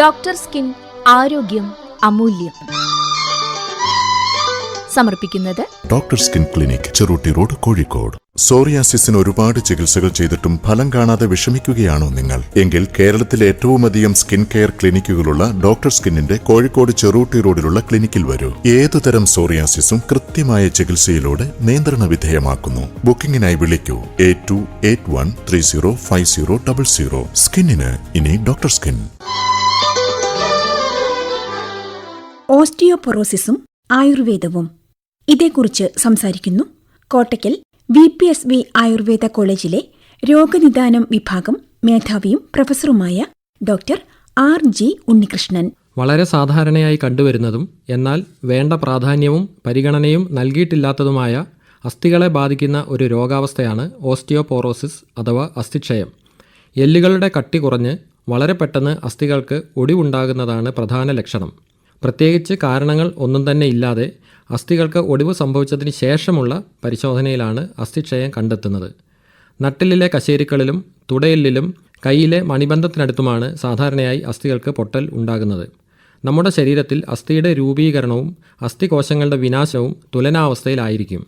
Doctor skin ആരോഗ്യം അമൂല്യം. സമർപ്പിക്കുന്നത് doctor skin clinic Cherooty road Kozhikode. സോറിയാസിസിന് ഒരുപാട് ചികിത്സകൾ ചെയ്തിട്ടും ഫലം കാണാതെ വിഷമിക്കുകയാണോ നിങ്ങൾ? എങ്കിൽ കേരളത്തിലെ ഏറ്റവും അധികം സ്കിൻ കെയർ ക്ലിനിക്കുകളുള്ള ഡോക്ടർ സ്കിന്നിന്റെ കോഴിക്കോട് ചെറുട്ടി റോഡിലുള്ള ക്ലിനിക്കിൽ വരൂ. ഏതുതരം സോറിയാസിസും കൃത്യമായ ചികിത്സയിലൂടെ നിയന്ത്രണ വിധേയമാക്കുന്നു. ബുക്കിംഗിനായി വിളിക്കൂ. Eight two eight one three zero five zero double zero. സ്കിന്നിന് ഇനി ഡോക്ടർ സ്കിൻ. ഓസ്റ്റിയോപൊറോസിസും ആയുർവേദവും. ഇതേക്കുറിച്ച് സംസാരിക്കുന്നു Kottakkal V P S V Ayurveda കോളേജിലെ രോഗനിദാനം വിഭാഗം മേധാവിയും പ്രൊഫസറുമായ ഡോക്ടർ ആർ ജി ഉണ്ണികൃഷ്ണൻ. വളരെ സാധാരണയായി കണ്ടുവരുന്നതും എന്നാൽ വേണ്ട പ്രാധാന്യവും പരിഗണനയും നൽകിയിട്ടില്ലാത്തതുമായ അസ്ഥികളെ ബാധിക്കുന്ന ഒരു രോഗാവസ്ഥയാണ് ഓസ്റ്റിയോപോറോസിസ് അഥവാ അസ്ഥിക്ഷയം. എല്ലുകളുടെ കട്ടി കുറഞ്ഞ് വളരെ പെട്ടെന്ന് അസ്ഥികൾക്ക് ഒടിവുണ്ടാകുന്നതാണ് പ്രധാന ലക്ഷണം. പ്രത്യേകിച്ച് കാരണങ്ങൾ ഒന്നും തന്നെ ഇല്ലാതെ അസ്ഥികൾക്ക് ഒടിവ് സംഭവിച്ചതിന് ശേഷമുള്ള പരിശോധനയിലാണ് അസ്ഥിക്ഷയം കണ്ടെത്തുന്നത്. നട്ടിലിലെ കശേരിക്കളിലും തുടയെല്ലിലും കൈയിലെ മണിബന്ധത്തിനടുത്തുമാണ് സാധാരണയായി അസ്ഥികൾക്ക് പൊട്ടൽ ഉണ്ടാകുന്നത്. നമ്മുടെ ശരീരത്തിൽ അസ്ഥിയുടെ രൂപീകരണവും അസ്ഥി അസ്ഥികോശങ്ങളുടെ വിനാശവും തുലനാവസ്ഥയിലായിരിക്കും.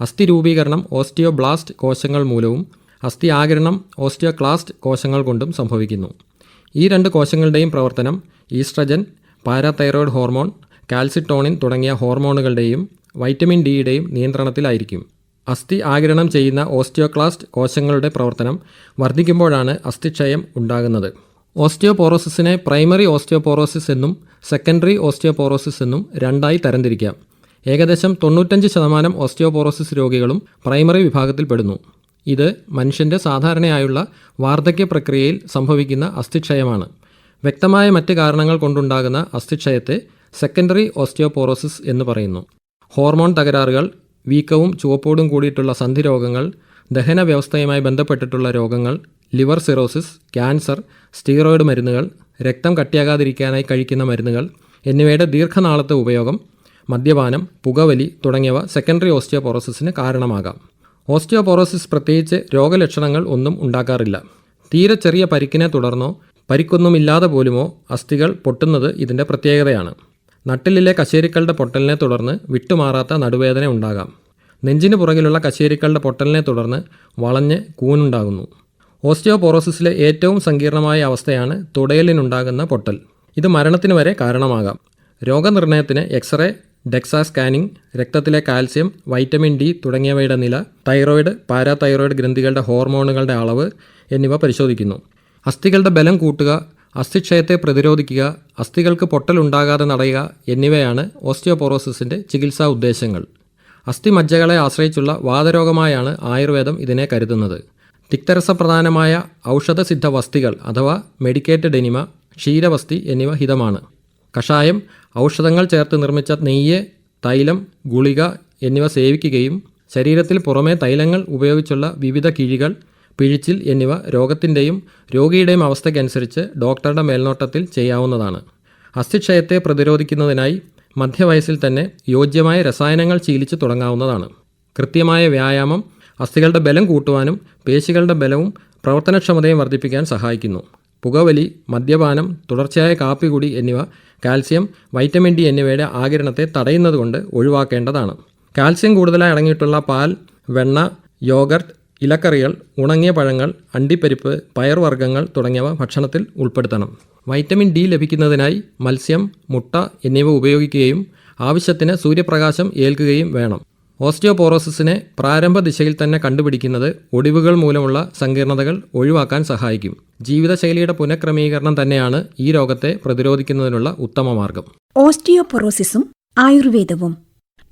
അസ്ഥി രൂപീകരണം ഓസ്റ്റിയോബ്ലാസ്റ്റ് കോശങ്ങൾ മൂലവും അസ്ഥി ആകിരണം ഓസ്റ്റിയോക്ലാസ്റ്റ് കോശങ്ങൾ കൊണ്ടും സംഭവിക്കുന്നു. ഈ രണ്ട് കോശങ്ങളുടെയും പ്രവർത്തനം ഈസ്ട്രജൻ പാരാതൈറോയ്ഡ് ഹോർമോൺ കാൽസിട്ടോണിൻ തുടങ്ങിയ ഹോർമോണുകളുടെയും വൈറ്റമിൻ ഡിയുടെയും നിയന്ത്രണത്തിലായിരിക്കും. അസ്ഥി ആഗിരണം ചെയ്യുന്ന ഓസ്റ്റിയോക്ലാസ്റ്റ് കോശങ്ങളുടെ പ്രവർത്തനം വർദ്ധിക്കുമ്പോഴാണ് അസ്ഥിക്ഷയം ഉണ്ടാകുന്നത്. ഓസ്റ്റിയോപോറോസിസിനെ പ്രൈമറി ഓസ്റ്റിയോപോറോസിസ് എന്നും സെക്കൻഡറി ഓസ്റ്റിയോപോറോസിസ് എന്നും രണ്ടായി തരംതിരിക്കാം. ഏകദേശം തൊണ്ണൂറ്റഞ്ച് ശതമാനം ഓസ്റ്റിയോപോറോസിസ് രോഗികളും പ്രൈമറി വിഭാഗത്തിൽപ്പെടുന്നു. ഇത് മനുഷ്യന്റെ സാധാരണയായുള്ള വാർദ്ധക്യ പ്രക്രിയയിൽ സംഭവിക്കുന്ന അസ്ഥിക്ഷയമാണ്. വ്യക്തമായ മറ്റ് കാരണങ്ങൾ കൊണ്ടുണ്ടാകുന്ന അസ്ഥിക്ഷയത്തെ സെക്കൻഡറി ഓസ്റ്റിയോപോറോസിസ് എന്ന് പറയുന്നു. ഹോർമോൺ തകരാറുകൾ വീക്കവും ചുവപ്പോടും കൂടിയിട്ടുള്ള സന്ധി രോഗങ്ങൾ ദഹന വ്യവസ്ഥയുമായി ബന്ധപ്പെട്ടിട്ടുള്ള രോഗങ്ങൾ ലിവർ സിറോസിസ് ക്യാൻസർ സ്റ്റീറോയിഡ് മരുന്നുകൾ രക്തം കട്ടിയാകാതിരിക്കാനായി കഴിക്കുന്ന മരുന്നുകൾ എന്നിവയുടെ ദീർഘനാളത്തെ ഉപയോഗം മദ്യപാനം പുകവലി തുടങ്ങിയവ സെക്കൻഡറി ഓസ്റ്റിയോപോറോസിസിന് കാരണമാകാം. ഓസ്റ്റിയോപോറോസിസ് പ്രത്യേകിച്ച് രോഗലക്ഷണങ്ങൾ ഒന്നും ഉണ്ടാക്കാറില്ല തീരെ ചെറിയ പരിക്കിനെ തുടർന്നോ പരിക്കൊന്നുമില്ലാതെ പോലുമോ അസ്ഥികൾ പൊട്ടുന്നത് ഇതിന്റെ പ്രത്യേകതയാണ്. നട്ടിലിലെ കശേരിക്കളുടെ പൊട്ടലിനെ തുടർന്ന് വിട്ടുമാറാത്ത നടുവേദന ഉണ്ടാകാം. നെഞ്ചിന് പുറകിലുള്ള കശേരിക്കളുടെ പൊട്ടലിനെ തുടർന്ന് വളഞ്ഞ് കൂനുണ്ടാകുന്നു. ഓസ്റ്റിയോപോറോസിസിലെ ഏറ്റവും സങ്കീർണമായ അവസ്ഥയാണ് തുടയലിനുണ്ടാകുന്ന പൊട്ടൽ. ഇത് മരണത്തിന് വരെ കാരണമാകാം. രോഗനിർണയത്തിന് എക്സ്റേ ഡെക്സാ സ്കാനിംഗ് രക്തത്തിലെ കാൽസ്യം വൈറ്റമിൻ ഡി തുടങ്ങിയവയുടെ നില തൈറോയിഡ് പാരാതൈറോയിഡ് ഗ്രന്ഥികളുടെ ഹോർമോണുകളുടെ അളവ് എന്നിവ പരിശോധിക്കുന്നു. അസ്ഥികളുടെ ബലം കൂട്ടുക അസ്ഥിക്ഷയത്തെ പ്രതിരോധിക്കുക അസ്ഥികൾക്ക് പൊട്ടലുണ്ടാകാതെ നടയുക എന്നിവയാണ് ഓസ്റ്റിയോപോറോസിസിന്റെ ചികിത്സാ ഉദ്ദേശങ്ങൾ. അസ്ഥിമജ്ജകളെ ആശ്രയിച്ചുള്ള വാതരോഗമായാണ് ആയുർവേദം ഇതിനെ കരുതുന്നത്. തിക്തരസപ്രധാനമായ ഔഷധസിദ്ധ വസ്തികൾ അഥവാ മെഡിക്കേറ്റഡ് എനിമ ക്ഷീരവസ്തി എന്നിവ ഹിതമാണ്. കഷായം ഔഷധങ്ങൾ ചേർത്ത് നിർമ്മിച്ച നെയ്യ് തൈലം ഗുളിക എന്നിവ സേവിക്കുകയും ശരീരത്തിൽ പുറമേ തൈലങ്ങൾ ഉപയോഗിച്ചുള്ള വിവിധ കിഴികൾ പിഴിച്ചിൽ എന്നിവ രോഗത്തിന്റെയും രോഗിയുടെയും അവസ്ഥയ്ക്കനുസരിച്ച് ഡോക്ടറുടെ മേൽനോട്ടത്തിൽ ചെയ്യാവുന്നതാണ്. അസ്ഥിക്ഷയത്തെ പ്രതിരോധിക്കുന്നതിനായി മധ്യവയസ്സിൽ തന്നെ യോജ്യമായ രസായനങ്ങൾ ശീലിച്ചു തുടങ്ങാവുന്നതാണ്. കൃത്യമായ വ്യായാമം അസ്ഥികളുടെ ബലം കൂട്ടുവാനും പേശികളുടെ ബലവും പ്രവർത്തനക്ഷമതയും വർദ്ധിപ്പിക്കാൻ സഹായിക്കുന്നു. പുകവലി മദ്യപാനം തുടർച്ചയായ കാപ്പികുടി എന്നിവ കാൽസ്യം വൈറ്റമിൻ ഡി എന്നിവയുടെ ആകിരണത്തെ തടയുന്നതുകൊണ്ട് ഒഴിവാക്കേണ്ടതാണ്. കാൽസ്യം കൂടുതലായി അടങ്ങിയിട്ടുള്ള പാൽ വെണ്ണ യോഗർട്ട് ഇലക്കറികൾ ഉണങ്ങിയ പഴങ്ങൾ അണ്ടിപ്പരിപ്പ് പയർവർഗങ്ങൾ തുടങ്ങിയവ ഭക്ഷണത്തിൽ ഉൾപ്പെടുത്തണം. വൈറ്റമിൻ ഡി ലഭിക്കുന്നതിനായി മത്സ്യം മുട്ട എന്നിവ ഉപയോഗിക്കുകയും ആവശ്യത്തിന് സൂര്യപ്രകാശം ഏൽക്കുകയും വേണം. ഓസ്റ്റിയോപോറോസിസിനെ പ്രാരംഭ ദിശയിൽ തന്നെ കണ്ടുപിടിക്കുന്നത് ഒടിവുകൾ മൂലമുള്ള സങ്കീർണതകൾ ഒഴിവാക്കാൻ സഹായിക്കും. ജീവിതശൈലിയുടെ പുനഃക്രമീകരണം തന്നെയാണ് ഈ രോഗത്തെ പ്രതിരോധിക്കുന്നതിനുള്ള ഉത്തമ മാർഗം. ഓസ്റ്റിയോപൊറോസിസും ആയുർവേദവും.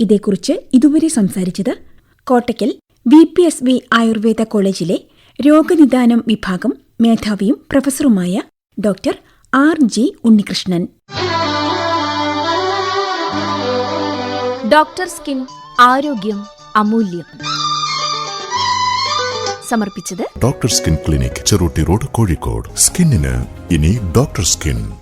ഇതേക്കുറിച്ച് ഇതുവരെ സംസാരിച്ചത് Kottakkal V P S V Ayurveda കോളേജിലെ രോഗനിദാനം വിഭാഗം മേധാവിയും പ്രൊഫസറുമായ doctor R G Unnikrishnan. Doctor skin ആരോഗ്യം അമൂല്യം. സമർപ്പിച്ചത് doctor skin clinic Cherooty road Kozhikode. സ്കിന്നിന് ഇനി ഡോക്ടർ സ്കിൻ.